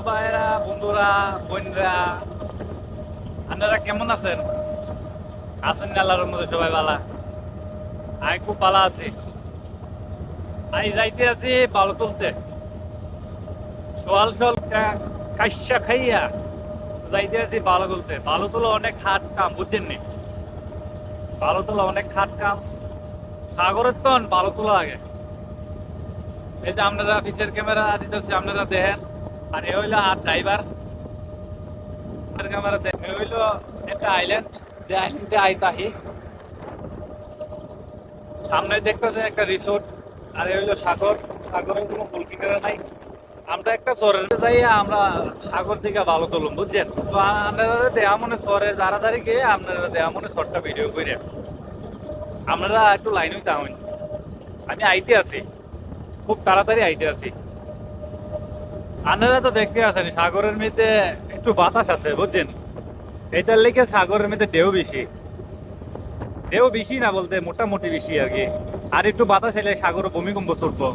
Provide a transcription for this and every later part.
ভাইরা বন্ধুরা, বোনরা, আপনারা কেমন আছেন? আছেন আল্লাহর মধ্যে সবাই ভালো? খুব যাইতে আছি ভালো তুলতে। সোয়াল সোয়াল খাইয়া যাইতে আছি ভালো তুলতে। ভালো তোলা অনেক হাট কাম, বুঝছেন নি? ভালো তোলা অনেক হাট কাম। সাগরের তো ভালো তোলা আগে। এই যে আপনারা পিছের ক্যামেরা দিতেছে, আপনারা দেখেন। আর এ হইল আর ড্রাইভার ক্যামেরা দেখেন এ হইল একটা আইল্যান্ড যে আইল্যান্ডে সামনে দেখতেছে একটা রিসোর্ট আর এ হইল সাগর। সাগরের কোনো নাই। আমরা একটা চরের যাই আমরা সাগর থেকে ভালো তুলুম, বুঝছেন? তো আপনারা দেয়া মনে চরের দাঁড়াদাঁড়ি গিয়ে আপনারা দেয়া মনে শর্টটা ভিডিও করে আপনারা একটু লাইন হইতে আমি আইতে আছি। খুব তাড়াতাড়ি আইতে আছি। আপনারা তো দেখতে আছেন, সাগরের মধ্যে একটু বাতাস আছে, বুঝছেন? এটার লেগে সাগরের মধ্যে ঢেউ বেশি। ঢেউ বেশি না বলতে, মোটামুটি বেশি আর কি। আর একটু বাতাস এলে সাগরে ভূমিকম্প ছুটবো।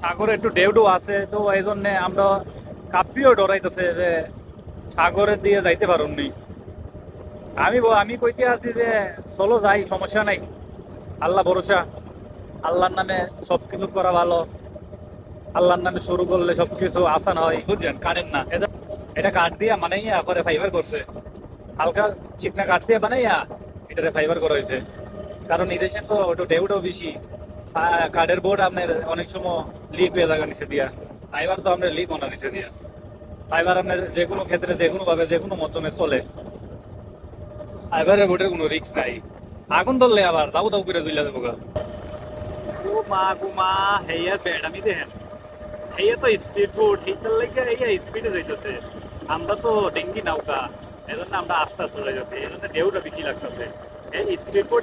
সাগরে একটু ঢেউডু আছে, তো এই জন্যে আমরা কাপ্পিও ডরাইতেছে যে সাগরের দিয়ে যাইতে পারুননি আমি আমি কইতে আছি যে চলো যাই, সমস্যা নাই। আল্লাহ ভরসা। আল্লাহর নামে সব কিছু করা ভালো। আল্লাহর নামে শুরু করলে সবকিছু আসান হয় বুঝছেন কাটেন না। এটা কাঠ দিয়া বানাইয়া পরে ফাইবার করছে। হালকা চিকনা কাঠ দিয়ে বানাইয়া এটাতে ফাইবার করা হয়েছে। কারণ এই দেশে তো ওটা ঢেউটাও বেশি। কাঠের বোর্ড আপনার অনেক সময় লিক হয়ে জায়গা নিচে দিয়া। ফাইবার তো আপনার লিক ওনা নিচে দিয়া। ফাইবার আপনার যে কোনো ক্ষেত্রে, যে কোনো ভাবে, যে কোনো মাধ্যমে চলে। ফাইবারের বোর্ডের কোনো রিস্ক নাই। আগুন ধরলে আবার দাবু দাবু করে জুইলা দেবো গা ও মা গো মা হেয়ার ব্যাড আমি দেখেন। তো স্পিড বোট এইটার স্পিডে আমরা তো ডেঙ্গি নৌকা, এজন্য আমরা আস্তে আস্তে ঢেউটা বেশি লাগতেছে। এই স্পিড বোট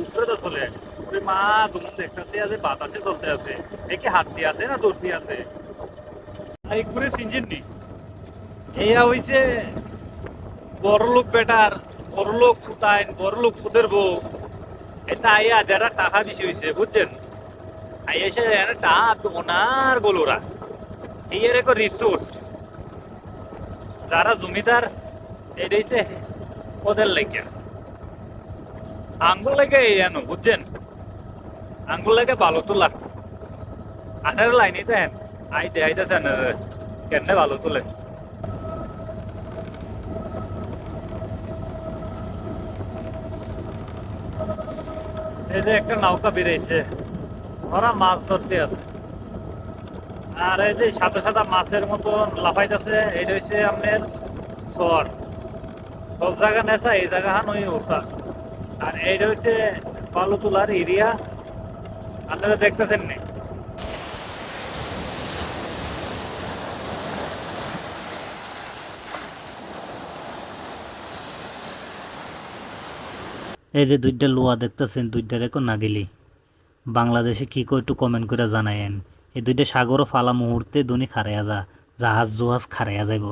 উপরে তো চলে। ওরে মা তুমি দেখতেছে বাতাসে চলতে আছে। এ কি হাত দিয়ে আছে না দৌড় দিয়ে আছে? আর নি হইছে বড় লোক বেটার বড় লোক ফুটাইন বড় লোক ফুটের বউ। এটা আইয়া যারা টাকা বেশি হয়েছে বুঝছেন? ওনার বলুরা। এই এর এক রিসোর্ট। যারা জমিদার এটাইছে ওদের লেগে আঙ্গুল লেগে জানো বুঝছেন? আঙ্গুল লেগে ভালো তোলা। আনার লাইনে দেন আই দেখাইতেছে আনার কেন ভালো তোলে? এই যে একটা নৌকা বেরিয়েছে ওরা মাছ ধরতে আছে। আর এই যে সাদা সাদা মাছের মতো লাফাইতেছে এটা হচ্ছে আপনার সর সব জায়গা নেশা, এই জায়গা হান ওই ওসা। আর এইটা হচ্ছে বালু তোলার এরিয়া। আপনারা দেখতেছেন নি। এই যে দুইটা লোয়া দেখতেছেন, দুইটার একো নাগিলি। বাংলাদেশে কি কো একটু কমেন্ট করে জানায়েন। এই দুইটা সাগরও ফালা মুহূর্তে দুনি খারাইয়া যা জাহাজ জুহাজ খারাইয়া যাইব।